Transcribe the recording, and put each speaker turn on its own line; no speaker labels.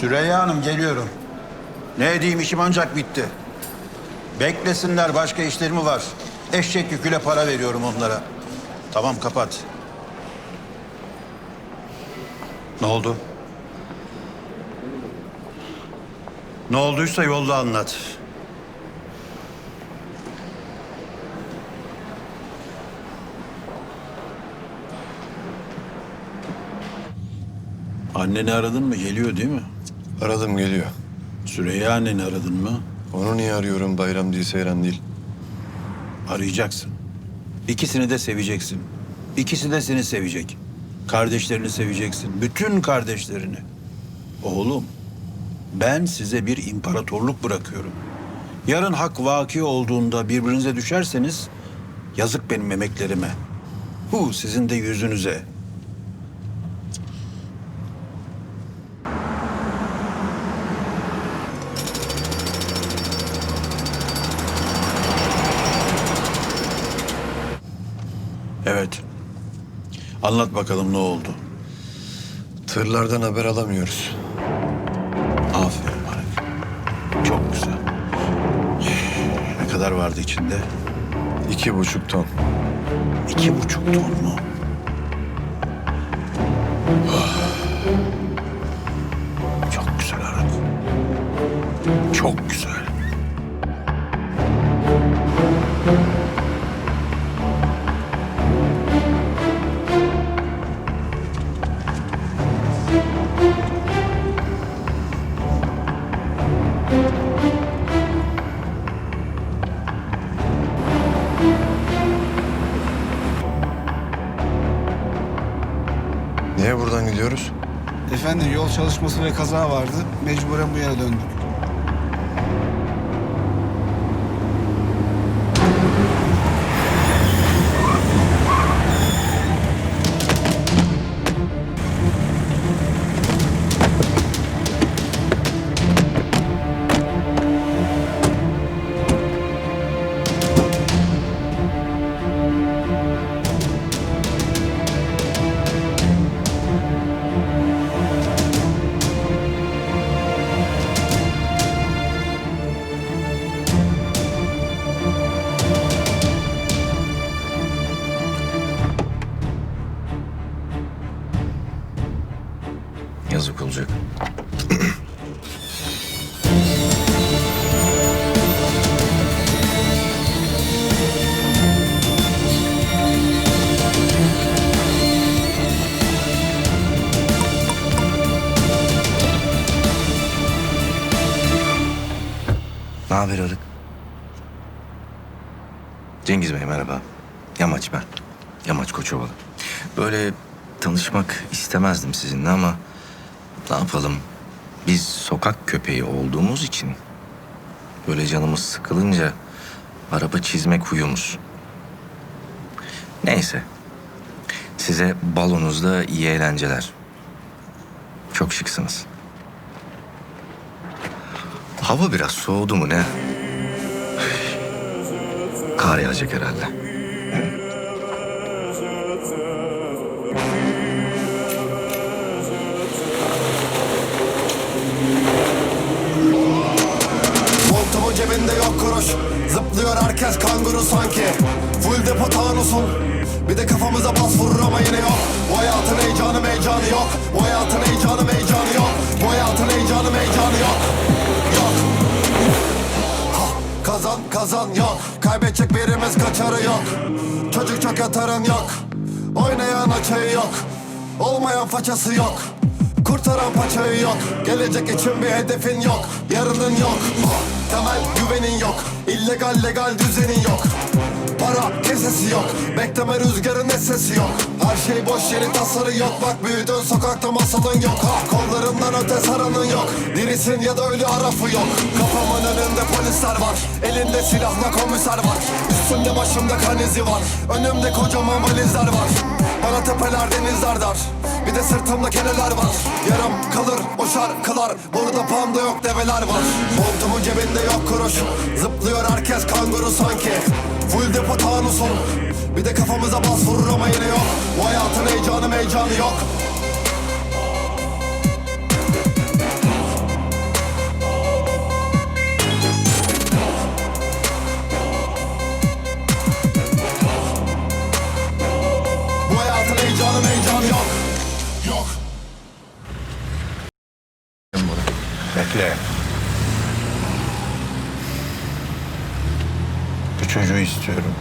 Süreyya Hanım geliyorum. Ne edeyim işim ancak bitti. Beklesinler başka işlerim var. Eşek yüküyle para veriyorum onlara. Tamam kapat. Ne oldu? Ne olduysa yolda anlat. Anneni aradın mı? Geliyor değil mi?
Aradım geliyor.
Süreyya anneni aradın mı?
Onu niye arıyorum bayram değil seyran değil.
Arayacaksın. İkisini de seveceksin. İkisi de seni sevecek. Kardeşlerini seveceksin. Bütün kardeşlerini. Oğlum, ben size bir imparatorluk bırakıyorum. Yarın hak vaki olduğunda birbirinize düşerseniz yazık benim emeklerime. Hu sizin de yüzünüze. Anlat bakalım ne oldu?
Tırlardan haber alamıyoruz.
Aferin bana. Çok güzel. Ne kadar vardı içinde?
İki buçuk ton.
İki buçuk ton mu? Ah. Çok güzel Arak. Çok güzel.
Niye buradan gidiyoruz?
Efendim yol çalışması ve kaza vardı. Mecburen bu yere döndük.
Ne haber Arık? Cengiz Bey merhaba. Yamaç ben. Yamaç Koçovalı. Böyle tanışmak istemezdim sizinle ama ne yapalım? Biz sokak köpeği olduğumuz için böyle canımız sıkılınca araba çizmek huyumuz. Neyse. Size balonuzda iyi eğlenceler. Çok şıksınız. Hava biraz soğudu mu ne? Kar yağacak herhalde.
Montumun cebinde yok kuruş. Zıplıyor herkes kanguru sanki. Full depo tanusun. Bir de kafamıza bas vurur ama yine yok. Bu hayatın heyecanı heyecanı yok. Bu hayatın Kazan yok. Kaybedecek birimiz kaçarı yok. Çocuk çok yatarın yok. Oynayan açığı yok. Olmayan façası yok. Kurtaran paçayı yok. Gelecek için bir hedefin yok. Yarının yok. Temel güvenin yok. İllegal legal düzenin yok. Para kesesi yok. Bekleme rüzgarın sesi yok. Her şey boş yeri tasarı yok. Bak büyüdün sokakta masalın yok. Ha, saranın Dirisin ya da ölü arafı yok. Kafamın önünde polisler var. Elinde silahla komiser var. Üstümde başımda kan izi var. Önümde kocaman valizler var. Bana tepeler denizler dar. Bir de sırtımda keneler var. Yarım kalır o şarkılar Burada panda yok develer var. Montumun cebinde yok kuruş. Zıplıyor herkes kanguru sanki. Full depo tanusun. Bir de kafamıza bas vurur ama yine yok. Bu hayatın heyecanı heyecanı yok
istiyorum.